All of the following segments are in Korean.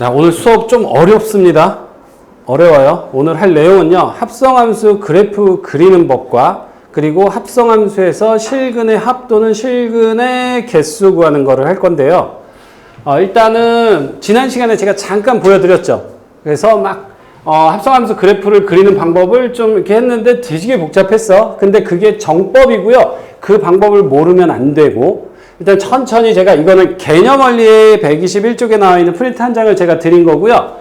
자, 오늘 수업 좀 어렵습니다. 어려워요. 오늘 할 내용은요. 합성함수 그래프 그리는 법과 그리고 합성함수에서 실근의 합 또는 실근의 개수 구하는 거를 할 건데요. 어, 일단은 지난 시간에 제가 잠깐 보여드렸죠. 그래서 막 어, 합성함수 그래프를 그리는 방법을 좀 이렇게 했는데 되게 복잡했어. 근데 그게 정법이고요. 그 방법을 모르면 안 되고 일단 천천히 제가 이거는 개념 원리의 121쪽에 나와 있는 프린트 한 장을 제가 드린 거고요.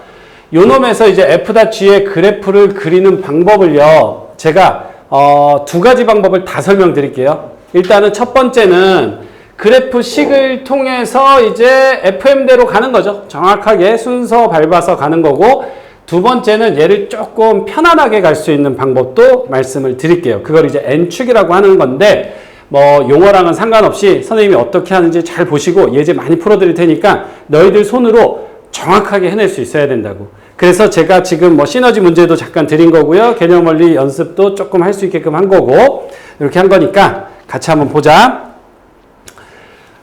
요 놈에서 이제 f.g의 그래프를 그리는 방법을요. 제가 어, 두 가지 방법을 다 설명드릴게요. 일단은 첫 번째는 그래프 식을 통해서 이제 FM대로 가는 거죠. 정확하게 순서 밟아서 가는 거고 두 번째는 얘를 조금 편안하게 갈 수 있는 방법도 말씀을 드릴게요. 그걸 이제 N축이라고 하는 건데 뭐 용어랑은 상관없이 선생님이 어떻게 하는지 잘 보시고 예제 많이 풀어드릴 테니까 너희들 손으로 정확하게 해낼 수 있어야 된다고. 그래서 제가 지금 뭐 시너지 문제도 잠깐 드린 거고요. 개념 원리 연습도 조금 할 수 있게끔 한 거고 이렇게 한 거니까 같이 한번 보자.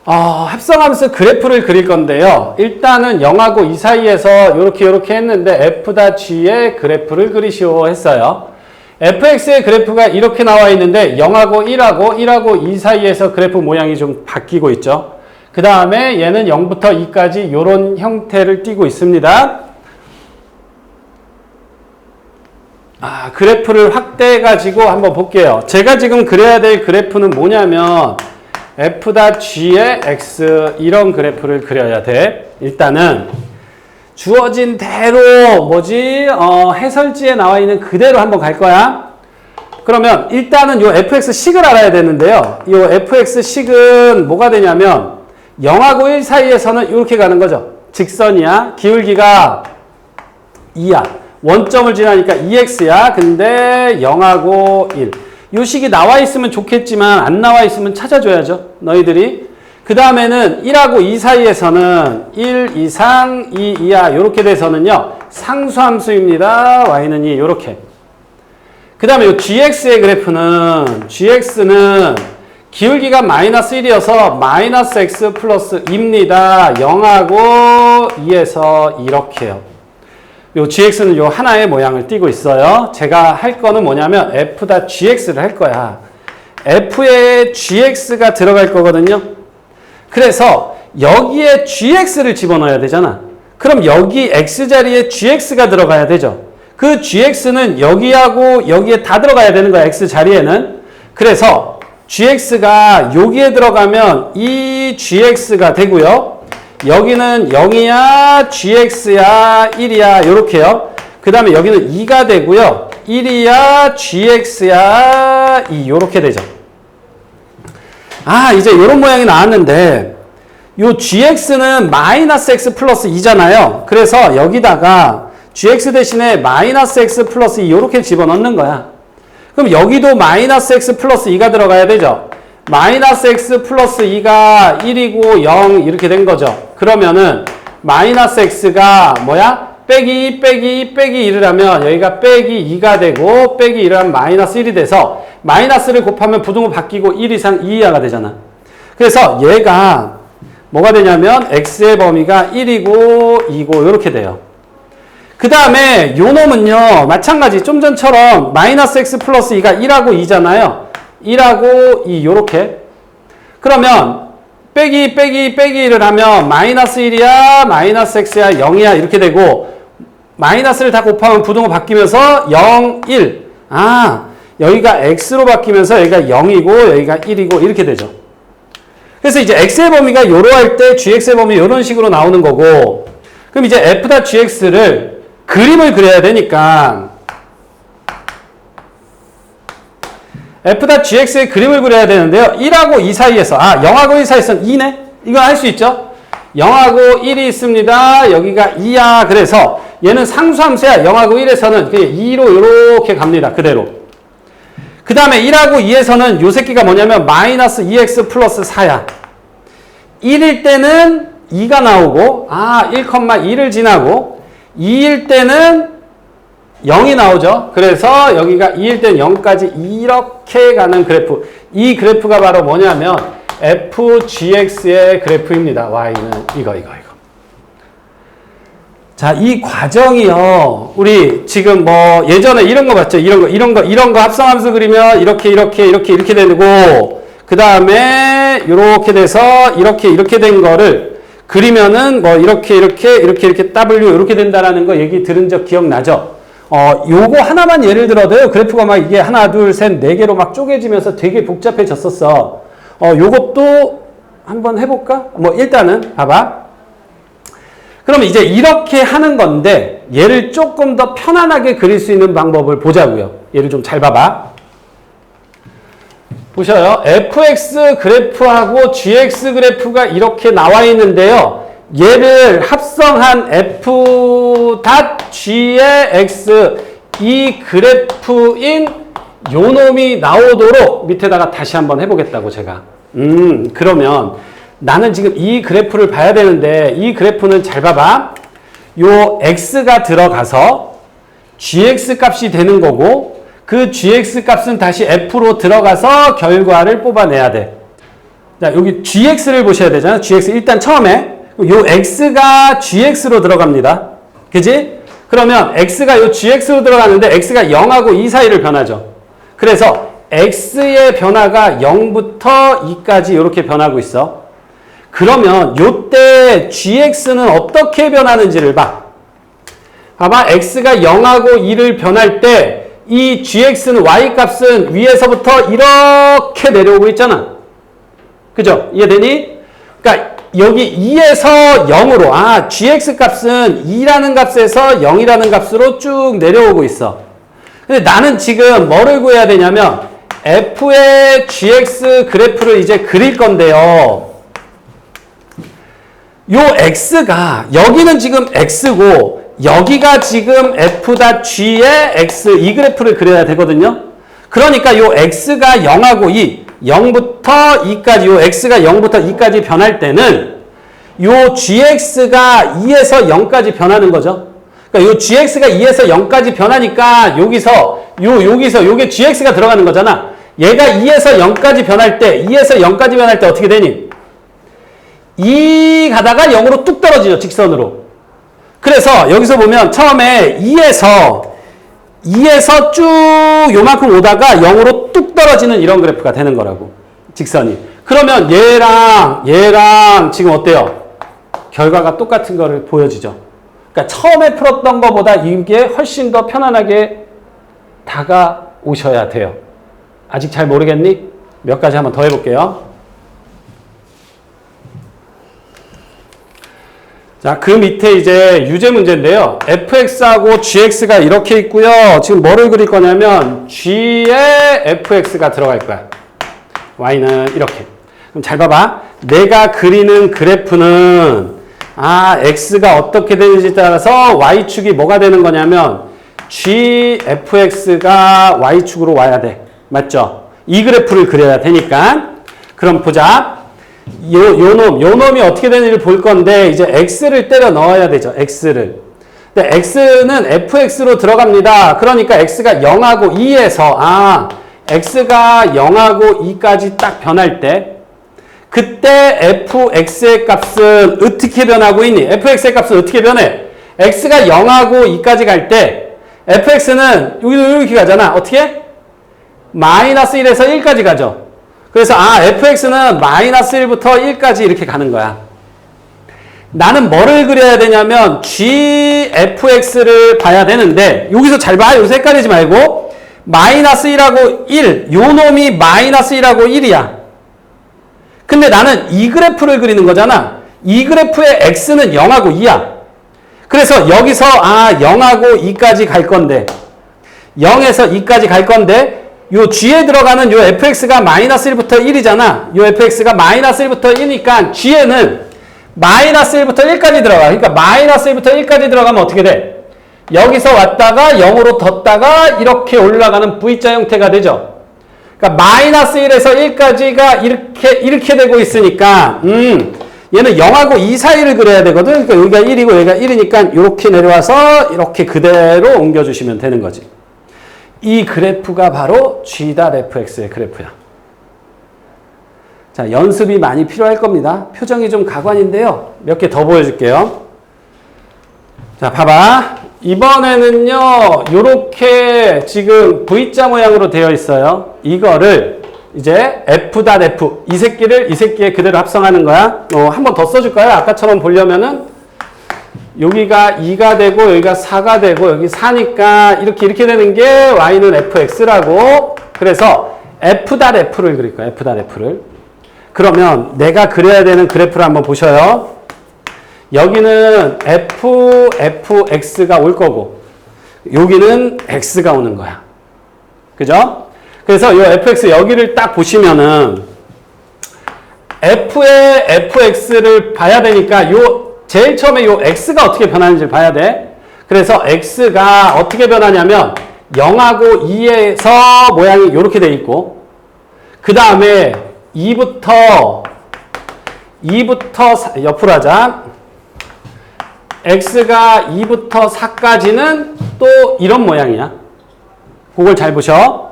어, 합성함수 그래프를 그릴 건데요. 일단은 0하고 2 사이에서 이렇게 이렇게 했는데 f.g의 그래프를 그리시오 했어요. Fx의 그래프가 이렇게 나와 있는데 0하고 1하고 1하고 2 사이에서 그래프 모양이 좀 바뀌고 있죠. 그 다음에 얘는 0부터 2까지 이런 형태를 띠고 있습니다. 아, 그래프를 확대해 가지고 한번 볼게요. 제가 지금 그려야 될 그래프는 뭐냐면 f.g의 x 이런 그래프를 그려야 돼. 일단은 주어진 대로 뭐지 어, 해설지에 나와 있는 그대로 한번 갈 거야. 그러면 일단은 요 fx 식을 알아야 되는데요. 요 fx 식은 뭐가 되냐면 0하고 1 사이에서는 이렇게 가는 거죠. 직선이야. 기울기가 2야. 원점을 지나니까 2x야. 근데 0하고 1. 요 식이 나와 있으면 좋겠지만 안 나와 있으면 찾아줘야죠. 너희들이. 그 다음에는 1하고 2 사이에서는 1 이상 2 이하 이렇게 돼서는요. 상수함수입니다. y는 2 이렇게. 그 다음에 이 gx의 그래프는 gx는 기울기가 마이너스 1이어서 마이너스 x 플러스 2입니다. 0하고 2에서 이렇게요. 요 gx는 요 하나의 모양을 띠고 있어요. 제가 할 거는 뭐냐면 f.gx를 할 거야. f에 gx가 들어갈 거거든요. 그래서 여기에 gx를 집어넣어야 되잖아. 그럼 여기 x 자리에 gx가 들어가야 되죠. 그 gx는 여기하고 여기에 다 들어가야 되는 거야. x 자리에는. 그래서 gx가 여기에 들어가면 이 gx가 되고요. 여기는 0이야, gx야, 1이야, 요렇게요. 그 다음에 여기는 2가 되고요. 1이야, gx야, 2, 요렇게 되죠. 아, 이제 요런 모양이 나왔는데, 요 gx는 마이너스 x 플러스 2잖아요. 그래서 여기다가 gx 대신에 마이너스 x 플러스 2 요렇게 집어넣는 거야. 그럼 여기도 마이너스 x 플러스 2가 들어가야 되죠. 마이너스 x 플러스 2가 1이고 0 이렇게 된 거죠. 그러면은 마이너스 x가 뭐야? 빼기 빼기 빼기 1을 하면 여기가 빼기 2가 되고 빼기 1을 하면 마이너스 1이 돼서 마이너스를 곱하면 부등호 바뀌고 1 이상 2 이하가 되잖아. 그래서 얘가 뭐가 되냐면 x의 범위가 1이고 2고 이렇게 돼요. 그 다음에 요 놈은요 마찬가지 좀 전처럼 마이너스 x 플러스 2가 1하고 2잖아요. 1하고 2 요렇게 그러면 빼기 빼기 빼기를 하면 마이너스 1이야 마이너스 x야 0이야 이렇게 되고 마이너스를 다 곱하면 부등호 바뀌면서 0, 1. 아, 여기가 x로 바뀌면서 여기가 0이고 여기가 1이고 이렇게 되죠. 그래서 이제 x의 범위가 요로 할때 gx의 범위 이런 식으로 나오는 거고 그럼 이제 f.gx를 그림을 그려야 되니까 f.gx의 그림을 그려야 되는데요. 1하고 2 사이에서 아 0하고 1 사이에서는 2네? 이거 할 수 있죠? 0하고 1이 있습니다. 여기가 2야. 그래서 얘는 상수함수야. 0하고 1에서는 2로 이렇게 갑니다. 그대로. 그 다음에 1하고 2에서는 요 새끼가 뭐냐면 마이너스 2x 플러스 4야. 1일 때는 2가 나오고 아 1,2를 지나고 2일 때는 0이 나오죠. 그래서 여기가 2일 때는 0까지 이렇게 가는 그래프. 이 그래프가 바로 뭐냐면 fgx의 그래프입니다. y는 이거 이거 이거. 자, 이 과정이요. 우리 지금 뭐 예전에 이런 거 봤죠? 이런 거, 이런 거, 이런 거 합성함수 그리면 이렇게, 이렇게, 이렇게, 이렇게 되고, 그 다음에 이렇게 돼서 이렇게, 이렇게 된 거를 그리면은 뭐 이렇게, 이렇게, 이렇게, 이렇게 W 이렇게 된다라는 거 얘기 들은 적 기억나죠? 어, 요거 하나만 예를 들어도요. 그래프가 막 이게 하나, 둘, 셋, 네 개로 막 쪼개지면서 되게 복잡해졌었어. 어, 요것도 한번 해볼까? 뭐 일단은 봐봐. 그러면 이제 이렇게 하는 건데 얘를 조금 더 편안하게 그릴 수 있는 방법을 보자고요. 얘를 좀 잘 봐봐. 보셔요. fx 그래프하고 gx 그래프가 이렇게 나와 있는데요. 얘를 합성한 f g의 x 이 그래프인 요 놈이 나오도록 밑에다가 다시 한번 해보겠다고 제가. 음 그러면 나는 지금 이 그래프를 봐야 되는데 이 그래프는 잘 봐봐. 요 x가 들어가서 gx 값이 되는 거고 그 gx 값은 다시 f로 들어가서 결과를 뽑아내야 돼. 자, 여기 gx를 보셔야 되잖아. gx 일단 처음에 요 x가 gx로 들어갑니다. 그지? 그러면 x가 요 gx로 들어가는데 x가 0하고 2 사이를 변하죠. 그래서 x의 변화가 0부터 2까지 이렇게 변하고 있어. 그러면 요때 gx는 어떻게 변하는지를 봐. 봐봐. x가 0하고 2를 변할 때 이 gx는 y 값은 위에서부터 이렇게 내려오고 있잖아. 그죠? 이해되니? 그러니까 여기 2에서 0으로 아 gx 값은 2라는 값에서 0이라는 값으로 쭉 내려오고 있어. 근데 나는 지금 뭐를 구해야 되냐면 f의 gx 그래프를 이제 그릴 건데요. 요 x가 여기는 지금 x고 여기가 지금 f.g의 x 이 그래프를 그려야 되거든요. 그러니까 요 x가 0하고 2, 0부터 2까지 요 x가 0부터 2까지 변할 때는 요 gx가 2에서 0까지 변하는 거죠. 그러니까 요 gx가 2에서 0까지 변하니까 여기서 요 여기서 요게 gx가 들어가는 거잖아. 얘가 2에서 0까지 변할 때 2에서 0까지 변할 때 어떻게 되니? 2 가다가 0으로 뚝 떨어지죠. 직선으로. 그래서 여기서 보면 처음에 2에서 2에서 쭉 요만큼 오다가 0으로 뚝 떨어지는 이런 그래프가 되는 거라고. 직선이. 그러면 얘랑 얘랑 지금 어때요? 결과가 똑같은 거를 보여주죠. 그러니까 처음에 풀었던 것보다 이게 훨씬 더 편안하게 다가오셔야 돼요. 아직 잘 모르겠니? 몇 가지 한번 더 해볼게요. 자, 그 밑에 이제 유제 문제인데요. fx하고 gx가 이렇게 있고요. 지금 뭐를 그릴 거냐면 g에 fx가 들어갈 거야. y는 이렇게. 그럼 잘 봐봐. 내가 그리는 그래프는 아, x가 어떻게 되는지 따라서 y축이 뭐가 되는 거냐면 gfx가 y축으로 와야 돼. 맞죠? 이 그래프를 그려야 되니까. 그럼 보자. 요, 요 놈, 요 놈이 어떻게 되는지를 볼 건데, 이제 x를 때려 넣어야 되죠. x를. 근데 x는 fx로 들어갑니다. 그러니까 x가 0하고 2에서, 아, x가 0하고 2까지 딱 변할 때, 그때 fx의 값은 어떻게 변하고 있니? fx의 값은 어떻게 변해? x가 0하고 2까지 갈 때, fx는 여기도 이렇게 가잖아. 어떻게? 마이너스 1에서 1까지 가죠. 그래서 아 fx는 마이너스 1부터 1까지 이렇게 가는 거야. 나는 뭐를 그려야 되냐면 gfx를 봐야 되는데 여기서 잘 봐. 여기서 헷갈리지 말고 마이너스 1하고 1. 요 놈이 마이너스 1하고 1이야. 근데 나는 이 그래프를 그리는 거잖아. 이 그래프의 x는 0하고 2야. 그래서 여기서 아 0하고 2까지 갈 건데 0에서 2까지 갈 건데 요 G에 들어가는 요 fx가 마이너스 1부터 1이잖아. 요 fx가 마이너스 1부터 1이니까 G에는 마이너스 1부터 1까지 들어가. 그러니까 마이너스 1부터 1까지 들어가면 어떻게 돼? 여기서 왔다가 0으로 뒀다가 이렇게 올라가는 V자 형태가 되죠. 그러니까 마이너스 1에서 1까지가 이렇게 이렇게 되고 있으니까 음 얘는 0하고 2 사이를 그려야 되거든. 그러니까 여기가 1이고 여기가 1이니까 이렇게 내려와서 이렇게 그대로 옮겨주시면 되는 거지. 이 그래프가 바로 G.fx의 그래프야. 자, 연습이 많이 필요할 겁니다. 표정이 좀 가관인데요. 몇 개 더 보여줄게요. 자, 봐봐. 이번에는요, 요렇게 지금 V자 모양으로 되어 있어요. 이거를 이제 F.F. 이 새끼를 이 새끼에 그대로 합성하는 거야. 어, 한 번 더 써줄까요? 아까처럼 보려면은 여기가 2가 되고 여기가 4가 되고 여기 4니까 이렇게 이렇게 되는 게 y는 fx라고 그래서 f.f를 그릴 거야. f.f를. 그러면 내가 그려야 되는 그래프를 한번 보셔요. 여기는 f, fx가 올 거고 여기는 x가 오는 거야. 그죠? 그래서 이 fx 여기를 딱 보시면은 f의 fx를 봐야 되니까 요 제일 처음에 요 x가 어떻게 변하는지를 봐야 돼. 그래서 x가 어떻게 변하냐면 0하고 2에서 모양이 이렇게 돼 있고 그 다음에 2부터 2부터 옆으로 하자. x가 2부터 4까지는 또 이런 모양이야. 그걸 잘 보셔.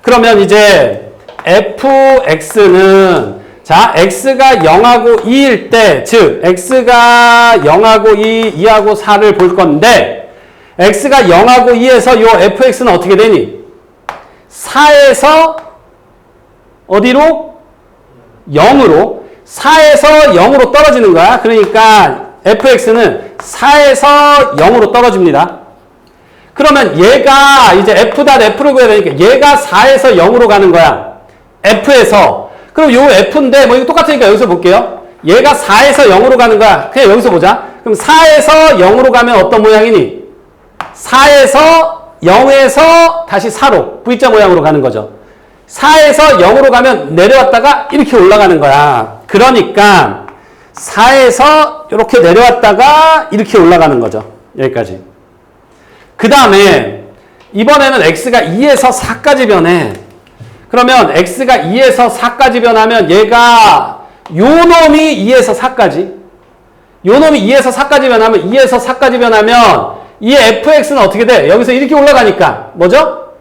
그러면 이제 fx는 자, x가 0하고 2일 때, 즉 x가 0하고 2, 2하고 4를 볼 건데 x가 0하고 2에서 요 fx는 어떻게 되니? 4에서 어디로? 0으로 4에서 0으로 떨어지는 거야. 그러니까 fx는 4에서 0으로 떨어집니다. 그러면 얘가 이제 f.f를 구해야 되니까 얘가 4에서 0으로 가는 거야. f에서. 그럼 요 f인데 뭐 이거 똑같으니까 여기서 볼게요. 얘가 4에서 0으로 가는 거야. 그냥 여기서 보자. 그럼 4에서 0으로 가면 어떤 모양이니? 4에서 0에서 다시 4로 V자 모양으로 가는 거죠. 4에서 0으로 가면 내려왔다가 이렇게 올라가는 거야. 그러니까 4에서 이렇게 내려왔다가 이렇게 올라가는 거죠. 여기까지. 그 다음에 이번에는 x가 2에서 4까지 변해. 그러면 x가 2에서 4까지 변하면 얘가 요 놈이 2에서 4까지 요 놈이 2에서 4까지 변하면 2에서 4까지 변하면 이 fx는 어떻게 돼? 여기서 이렇게 올라가니까 뭐죠?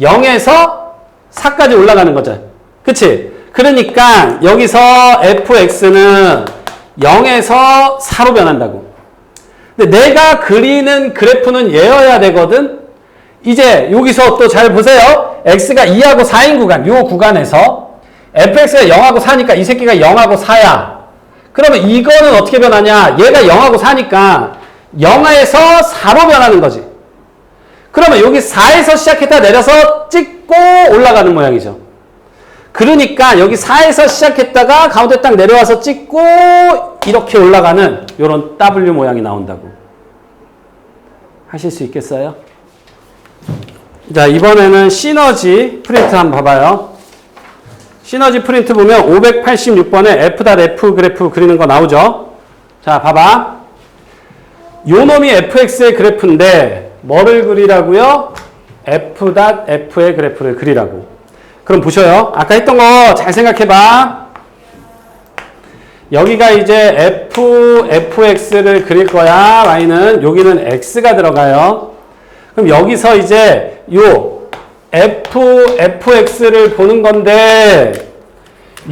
0에서 4까지 올라가는 거죠. 그치? 그러니까 여기서 fx는 0에서 4로 변한다고. 근데 내가 그리는 그래프는 얘여야 되거든? 이제 여기서 또 잘 보세요. x가 2하고 4인 구간, 요 구간에서 fx가 0하고 4니까 이 새끼가 0하고 4야. 그러면 이거는 어떻게 변하냐? 얘가 0하고 4니까 0에서 4로 변하는 거지. 그러면 여기 4에서 시작했다 내려서 찍고 올라가는 모양이죠. 그러니까 여기 4에서 시작했다가 가운데 딱 내려와서 찍고 이렇게 올라가는 이런 W 모양이 나온다고. 하실 수 있겠어요? 자, 이번에는 시너지 프린트 한번 봐봐요. 시너지 프린트 보면 586번에 F.F 그래프 그리는 거 나오죠? 자, 봐봐. 요 놈이 fx의 그래프인데 뭐를 그리라고요? F.F의 그래프를 그리라고. 그럼 보셔요. 아까 했던 거 잘 생각해봐. 여기가 이제 f, fx를 그릴 거야. y는 여기는 x가 들어가요. 그럼 여기서 이제 요 f, fx를 보는 건데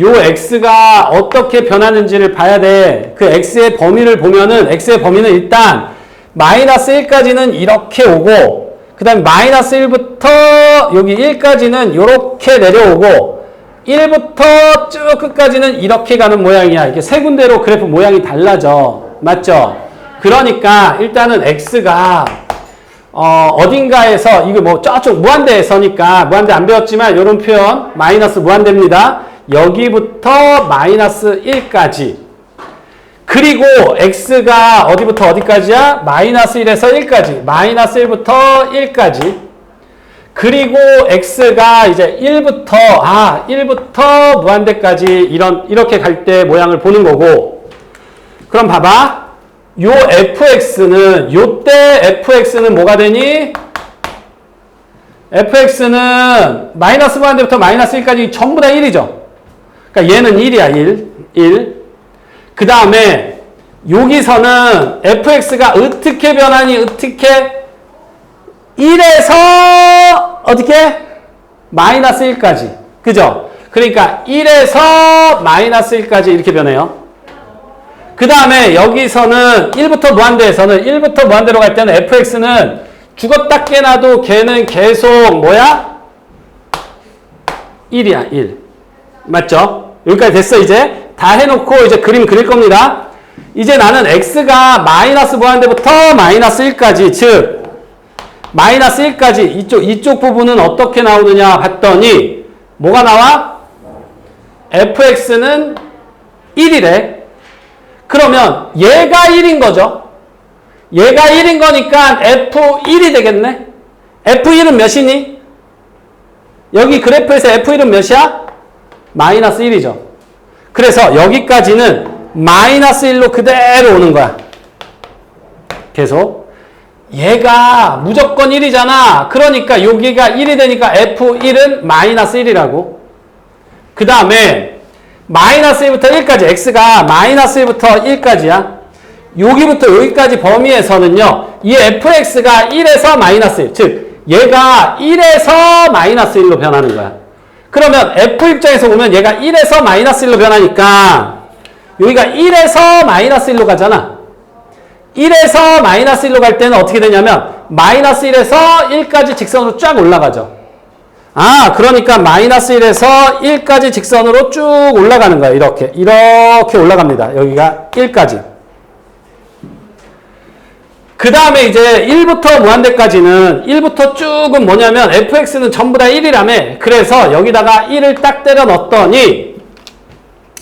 요 x가 어떻게 변하는지를 봐야 돼. 그 x의 범위를 보면은 x의 범위는 일단 마이너스 1까지는 이렇게 오고 그 다음에 마이너스 1부터 여기 1까지는 이렇게 내려오고 1부터 쭉 끝까지는 이렇게 가는 모양이야. 이게 세 군데로 그래프 모양이 달라져. 맞죠? 그러니까 일단은 x가 어, 어딘가에서 이거 뭐 저쪽 무한대에서니까 무한대 안 배웠지만 이런 표현 마이너스 무한대입니다. 여기부터 마이너스 1까지. 그리고 x가 어디부터 어디까지야? 마이너스 1에서 1까지. 마이너스 1부터 1까지. 그리고 x가 이제 1부터 아 1부터 무한대까지 이런 이렇게 갈 때 모양을 보는 거고. 그럼 봐봐 요 fx는 요때 fx는 뭐가 되니? fx는 마이너스 무한대부터 마이너스 1까지 전부 다 1이죠. 그러니까 얘는 1이야 1. 1. 그 다음에 여기서는 fx가 어떻게 변하니 어떻게 1에서 어떻게 마이너스 1까지 그죠? 그러니까 1에서 마이너스 1까지 이렇게 변해요. 그 다음에 여기서는 1부터 무한대에서는 1부터 무한대로 갈 때는 fx는 죽었다 깨나도 걔는 계속 뭐야? 1이야 1 맞죠? 여기까지 됐어 이제 다 해놓고 이제 그림 그릴 겁니다 이제 나는 x가 마이너스 무한대부터 마이너스 1까지 즉 마이너스 1까지 이쪽 이쪽 부분은 어떻게 나오느냐 봤더니 뭐가 나와? fx는 1이래 그러면 얘가 1인 거죠 얘가 1인 거니까 f1이 되겠네 f1은 몇이니? 여기 그래프에서 F1은 몇이야? 마이너스 1이죠. 그래서 여기까지는 마이너스 1로 그대로 오는 거야. 계속. 얘가 무조건 1이잖아. 그러니까 여기가 1이 되니까 F1은 마이너스 1이라고. 그 다음에 마이너스 1부터 1까지 x가 마이너스 1부터 1까지야. 여기부터 여기까지 범위에서는요. 이 fx가 1에서 마이너스 1. 즉 얘가 1에서 마이너스 1로 변하는 거야. 그러면 f 입장에서 보면 얘가 1에서 마이너스 1로 변하니까 여기가 1에서 마이너스 1로 가잖아. 1에서 마이너스 1로 갈 때는 어떻게 되냐면 마이너스 1에서 1까지 직선으로 쫙 올라가죠. 아, 그러니까 마이너스 1에서 1까지 직선으로 쭉 올라가는 거야. 이렇게. 이렇게 올라갑니다. 여기가 1까지. 그 다음에 이제 1부터 무한대까지는 1부터 쭉은 뭐냐면 fx는 전부 다 1이라며 그래서 여기다가 1을 딱 때려 넣었더니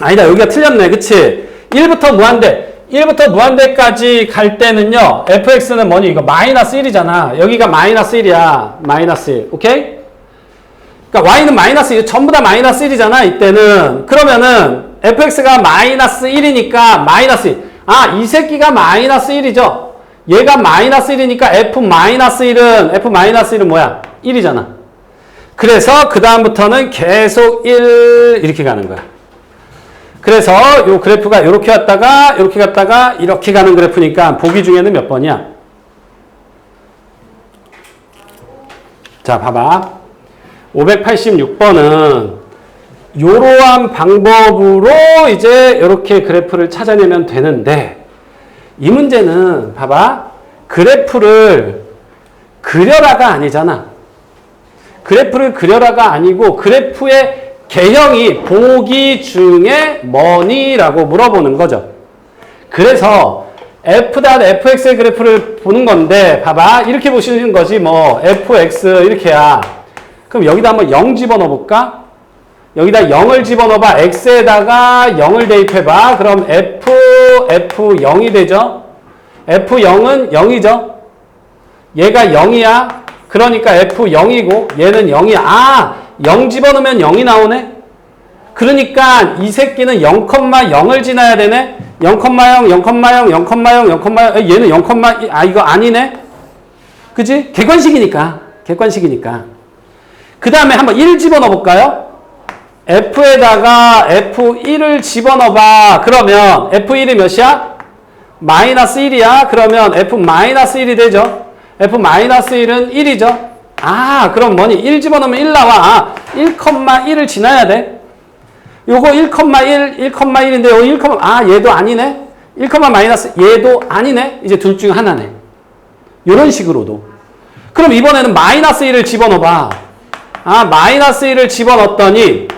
아니다 여기가 틀렸네 그치 1부터 무한대 1부터 무한대까지 갈 때는요 fx는 뭐니 이거 마이너스 1이잖아 여기가 마이너스 1이야 마이너스 1 오케이? 그러니까 y는 마이너스 1 전부 다 마이너스 1이잖아 이때는 그러면은 fx가 마이너스 1이니까 마이너스 1 아, 이 새끼가 마이너스 1이죠 얘가 마이너스 1이니까 f 마이너스 1은 f 마이너스 1은 뭐야? 1이잖아. 그래서 그 다음부터는 계속 1 이렇게 가는 거야. 그래서 요 그래프가 이렇게 왔다가 이렇게 갔다가 이렇게 가는 그래프니까 보기 중에는 몇 번이야? 자, 봐봐. 586번은 이러한 방법으로 이제 이렇게 그래프를 찾아내면 되는데 이 문제는 봐봐. 그래프를 그려라가 아니잖아. 그래프를 그려라가 아니고 그래프의 개형이 보기 중에 뭐니라고 물어보는 거죠. 그래서 f.fx의 그래프를 보는 건데 봐봐. 이렇게 보시는 거지 뭐 fx 이렇게야. 그럼 여기다 한번 0 집어넣어 볼까? 여기다 0을 집어넣어봐. x에다가 0을 대입해봐. 그럼 f, f0이 되죠? f0은 0이죠? 얘가 0이야. 그러니까 f0이고 얘는 0이야. 아, 0 집어넣으면 0이 나오네? 그러니까 이 새끼는 0,0을 지나야 되네? 0,0, 0,0, 0,0, 0,0, 0,0, 얘는 0, 아, 이거 아니네? 그지? 객관식이니까. 객관식이니까. 그 다음에 한번 1 집어넣어 볼까요? F에다가 F1을 집어넣어봐. 그러면 F1이 몇이야? 마이너스 1이야. 그러면 F-1이 되죠. F-1은 1이죠. 아, 그럼 뭐니? 1 집어넣으면 1 나와. 아, 1,1을 지나야 돼. 요거 1,1, 1,1인데 요 1, 아, 얘도 아니네. 1, 마이너스 얘도 아니네. 이제 둘 중 하나네. 요런 식으로도. 그럼 이번에는 마이너스 1을 집어넣어봐. 아, 마이너스 1을 집어넣었더니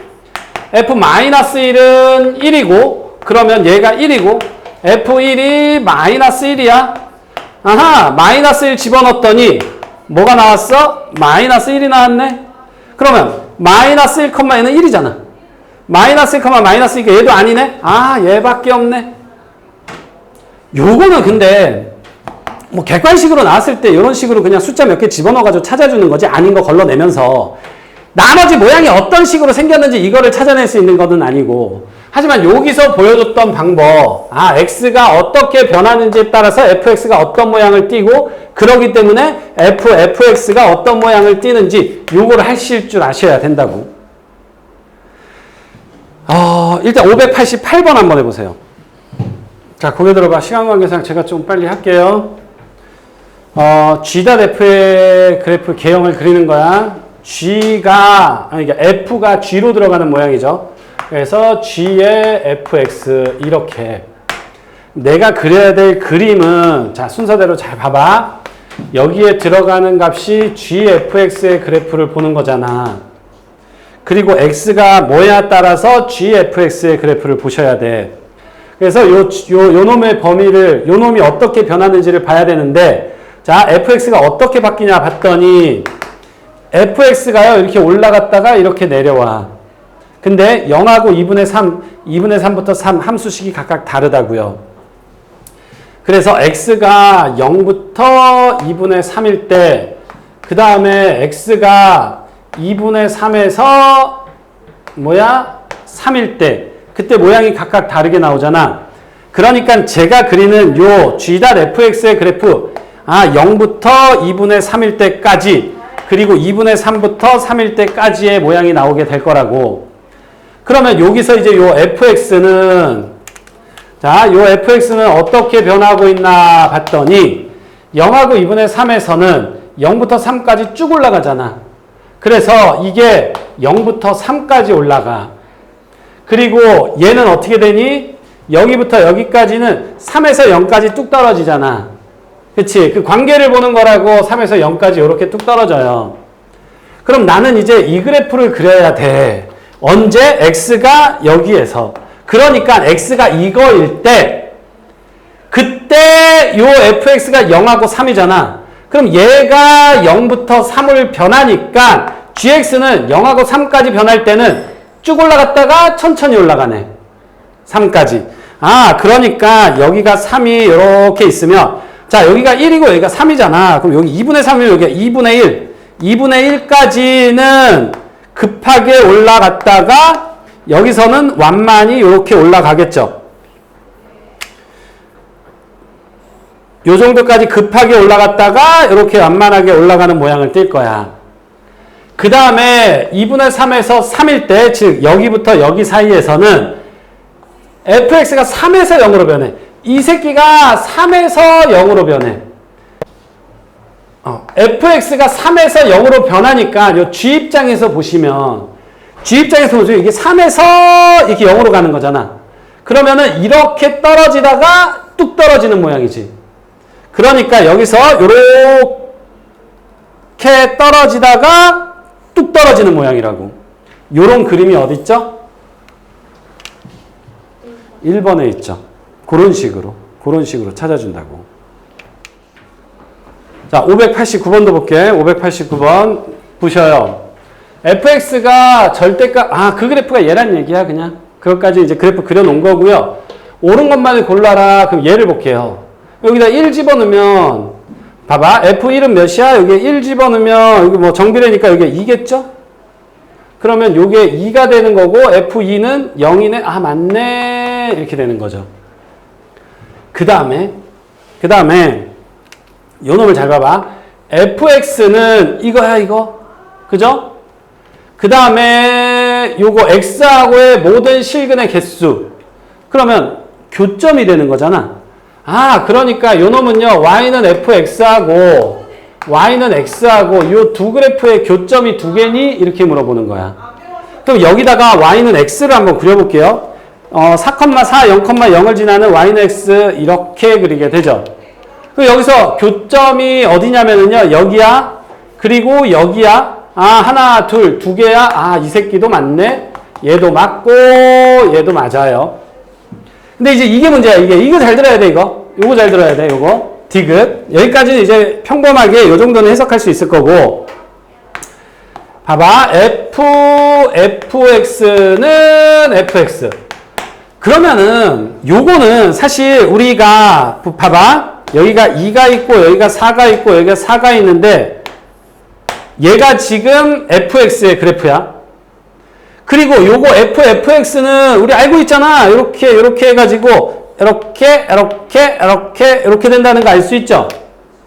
f-1은 1이고 그러면 얘가 1이고 f1이 마이너스 1이야. 아하 마이너스 1 집어넣었더니 뭐가 나왔어? 마이너스 1이 나왔네. 그러면 마이너스 1, 얘는 1이잖아. 마이너스 1, 마이너스 2가 얘도 아니네. 아 얘밖에 없네. 요거는 근데 뭐 객관식으로 나왔을 때 이런 식으로 그냥 숫자 몇 개 집어넣어가지고 찾아주는 거지 아닌 거 걸러내면서 나머지 모양이 어떤 식으로 생겼는지 이거를 찾아낼 수 있는 것은 아니고 하지만 여기서 보여줬던 방법 아 x가 어떻게 변하는지에 따라서 fx가 어떤 모양을 띠고 그러기 때문에 f, fx가 어떤 모양을 띠는지 요거를 하실 줄 아셔야 된다고. 어, 일단 588번 한번 해보세요. 자 고개 들어봐. 시간 관계상 제가 좀 빨리 할게요. 어, G.F의 그래프 개형을 그리는 거야 G가, 아니, 그러니까 F가 G로 들어가는 모양이죠. 그래서 G의 fx, 이렇게. 내가 그려야 될 그림은 자 순서대로 잘 봐봐. 여기에 들어가는 값이 gfx의 그래프를 보는 거잖아. 그리고 x가 뭐에 따라서 gfx의 그래프를 보셔야 돼. 그래서 요, 요, 요 놈의 범위를, 요 놈이 어떻게 변하는지를 봐야 되는데, 자, fx가 어떻게 바뀌냐 봤더니, fx가요, 이렇게 올라갔다가 이렇게 내려와. 근데 0하고 2분의 3, 2분의 3부터 3 함수식이 각각 다르다고요. 그래서 x가 0부터 2분의 3일 때, 그 다음에 x가 2분의 3에서 뭐야? 3일 때, 그때 모양이 각각 다르게 나오잖아. 그러니까 제가 그리는 요 g.fx의 그래프, 아, 0부터 2분의 3일 때까지, 그리고 2분의 3부터 3일 때까지의 모양이 나오게 될 거라고. 그러면 여기서 이제 요 fx는 자, 요 fx는 어떻게 변하고 있나 봤더니 0하고 2분의 3에서는 0부터 3까지 쭉 올라가잖아. 그래서 이게 0부터 3까지 올라가. 그리고 얘는 어떻게 되니? 여기부터 여기까지는 3에서 0까지 뚝 떨어지잖아. 그치? 그 관계를 보는 거라고 3에서 0까지 이렇게 뚝 떨어져요. 그럼 나는 이제 이 그래프를 그려야 돼. 언제? x가 여기에서. 그러니까 x가 이거일 때, 그때 요 fx가 0하고 3이잖아. 그럼 얘가 0부터 3을 변하니까 gx는 0하고 3까지 변할 때는 쭉 올라갔다가 천천히 올라가네. 3까지. 아, 그러니까 여기가 3이 이렇게 있으면 자, 여기가 1이고 여기가 3이잖아. 그럼 여기 2분의 3이면 여기가 2분의 1. 2분의 1까지는 급하게 올라갔다가 여기서는 완만히 이렇게 올라가겠죠. 요 정도까지 급하게 올라갔다가 이렇게 완만하게 올라가는 모양을 띌 거야. 그 다음에 2분의 3에서 3일 때, 즉 여기부터 여기 사이에서는 fx가 3에서 0으로 변해. 이 새끼가 3에서 0으로 변해. 어, fx가 3에서 0으로 변하니까 요 g 입장에서 보시면 g 입장에서 보시면 이게 3에서 이렇게 0으로 가는 거잖아. 그러면은 이렇게 떨어지다가 뚝 떨어지는 모양이지. 그러니까 여기서 요렇게 떨어지다가 뚝 떨어지는 모양이라고. 요런 그림이 어디 있죠? 1번에 있죠. 그런 식으로. 그런 식으로 찾아준다고. 자, 589번도 볼게. 589번 보셔요. fx가 절대값, 아, 그 그래프가 얘란 얘기야, 그냥. 그것까지 이제 그래프 그려놓은 거고요. 옳은 것만을 골라라. 그럼 얘를 볼게요. 여기다 1 집어넣으면, 봐봐. f1은 몇이야? 여기에 1 집어넣으면, 여기 뭐 정비례니까 여기에 2겠죠? 그러면 요게 2가 되는 거고, f2는 0이네? 아, 맞네. 이렇게 되는 거죠. 그 다음에, 그 다음에, 요 놈을 잘 봐봐. fx는 이거야, 이거. 그죠? 그 다음에 요거 x하고의 모든 실근의 개수. 그러면 교점이 되는 거잖아. 아, 그러니까 요 놈은요, y는 fx하고, y는 x하고, 요 두 그래프의 교점이 두 개니? 이렇게 물어보는 거야. 그럼 여기다가 y는 x를 한번 그려볼게요. 어, 4,4, 0,0을 지나는 y는 x 이렇게 그리게 되죠. 그 여기서 교점이 어디냐면은요, 여기야, 그리고 여기야, 아, 하나, 둘, 두 개야, 아, 이 새끼도 맞네, 얘도 맞고, 얘도 맞아요. 근데 이제 이게 문제야, 이게. 이거 잘 들어야 돼, 이거. 요거 잘 들어야 돼, 요거. 디귿. 여기까지는 이제 평범하게 요 정도는 해석할 수 있을 거고. 봐봐. f, fx는 fx. 그러면은 요거는 사실 우리가 봐봐. 여기가 2가 있고 여기가 4가 있고 여기가 4가 있는데 얘가 지금 fx의 그래프야. 그리고 요거 f, fx는 우리 알고 있잖아. 이렇게 이렇게 해가지고 이렇게 이렇게 이렇게 이렇게 된다는 거 알 수 있죠.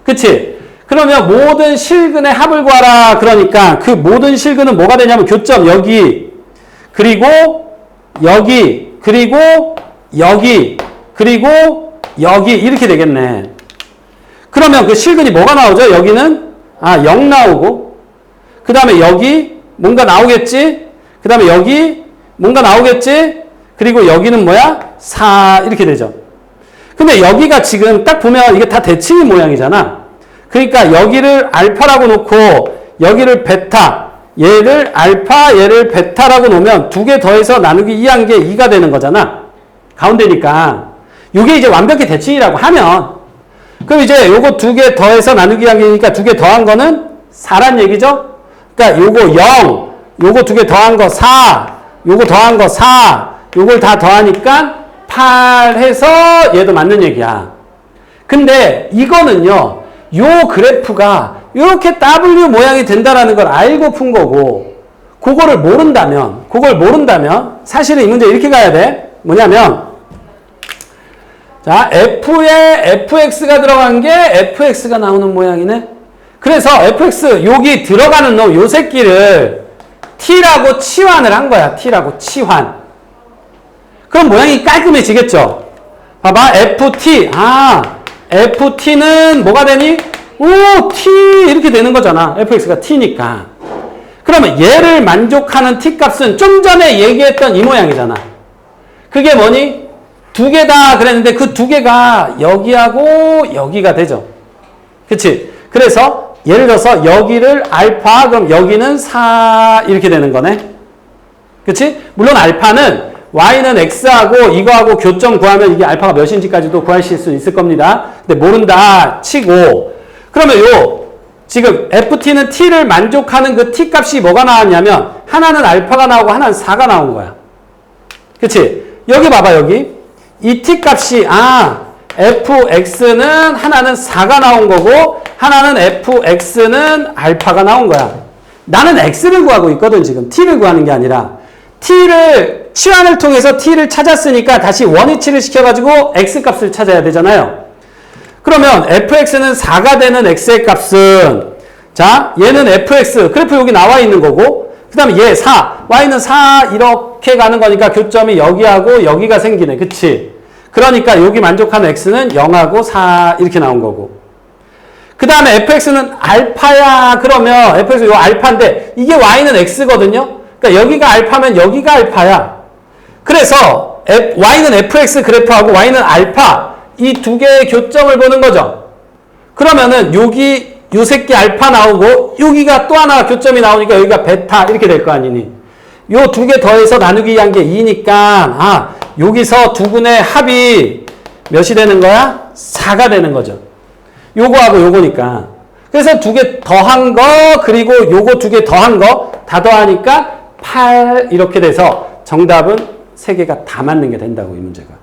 그치? 그러면 모든 실근의 합을 구하라. 그러니까 그 모든 실근은 뭐가 되냐면 교점 여기 그리고 여기 그리고 여기 그리고 여기 이렇게 되겠네. 그러면 그 실근이 뭐가 나오죠? 여기는 아, 0 나오고 그 다음에 여기 뭔가 나오겠지? 그 다음에 여기 뭔가 나오겠지? 그리고 여기는 뭐야? 4 이렇게 되죠. 근데 여기가 지금 딱 보면 이게 다 대칭인 모양이잖아. 그러니까 여기를 알파라고 놓고 여기를 베타, 얘를 알파, 얘를 베타라고 놓으면 두 개 더해서 나누기 2한 게 2가 되는 거잖아. 가운데니까. 이게 이제 완벽히 대칭이라고 하면 그럼 이제 요거 두 개 더해서 나누기 2한 개니까 두 개 더한 거는 4란 얘기죠? 그러니까 요거 0, 요거 두 개 더한 거 4, 요거 더한 거 4, 요걸 다 더하니까 8 해서 얘도 맞는 얘기야. 근데 이거는요, 요 그래프가 이렇게 W 모양이 된다라는 걸 알고 푼 거고, 그거를 모른다면, 그걸 모른다면, 사실은 이 문제 이렇게 가야 돼. 뭐냐면, 자, F에 fx가 들어간 게 fx가 나오는 모양이네. 그래서 fx, 여기 들어가는 놈, 요 새끼를 t라고 치환을 한 거야. t라고 치환. 그럼 모양이 깔끔해지겠죠? 봐봐, ft. 아, ft는 뭐가 되니? 오, t 이렇게 되는 거잖아. fx가 t니까. 그러면 얘를 만족하는 t 값은 좀 전에 얘기했던 이 모양이잖아. 그게 뭐니? 두 개다 그랬는데 그 두 개가 여기하고 여기가 되죠. 그치? 그래서 예를 들어서 여기를 알파, 그럼 여기는 4 이렇게 되는 거네. 그치? 물론 알파는 y는 x하고 이거하고 교점 구하면 이게 알파가 몇인지까지도 구하실 수 있을 겁니다. 근데 모른다 치고 그러면 요 지금 ft는 t를 만족하는 그 t 값이 뭐가 나왔냐면 하나는 알파가 나오고 하나는 4가 나온 거야. 그치? 여기 봐봐 여기 이 t 값이 아 fx는 하나는 4가 나온 거고 하나는 fx는 알파가 나온 거야. 나는 x를 구하고 있거든 지금 t를 구하는 게 아니라 t를 치환을 통해서 t를 찾았으니까 다시 원위치를 시켜가지고 x 값을 찾아야 되잖아요. 그러면 fx는 4가 되는 x의 값은 자 얘는 fx 그래프 여기 나와 있는 거고 그 다음에 얘 4, y는 4 이렇게 가는 거니까 교점이 여기하고 여기가 생기네. 그치? 그러니까 여기 만족하는 x는 0하고 4 이렇게 나온 거고. 그 다음에 fx는 알파야. 그러면 fx 요 알파인데 이게 y는 x거든요. 그러니까 여기가 알파면 여기가 알파야. 그래서 F, y는 fx 그래프하고 y는 알파 이 두 개의 교점을 보는 거죠. 그러면은 여기 요 새끼 알파 나오고 여기가 또 하나 교점이 나오니까 여기가 베타 이렇게 될 거 아니니. 요 두 개 더해서 나누기 한 게 2니까 아 여기서 두 분의 합이 몇이 되는 거야? 4가 되는 거죠. 요거하고 요거니까. 그래서 두 개 더한 거 그리고 요거 두 개 더한 거 다 더하니까 8 이렇게 돼서 정답은 세 개가 다 맞는 게 된다고 이 문제가.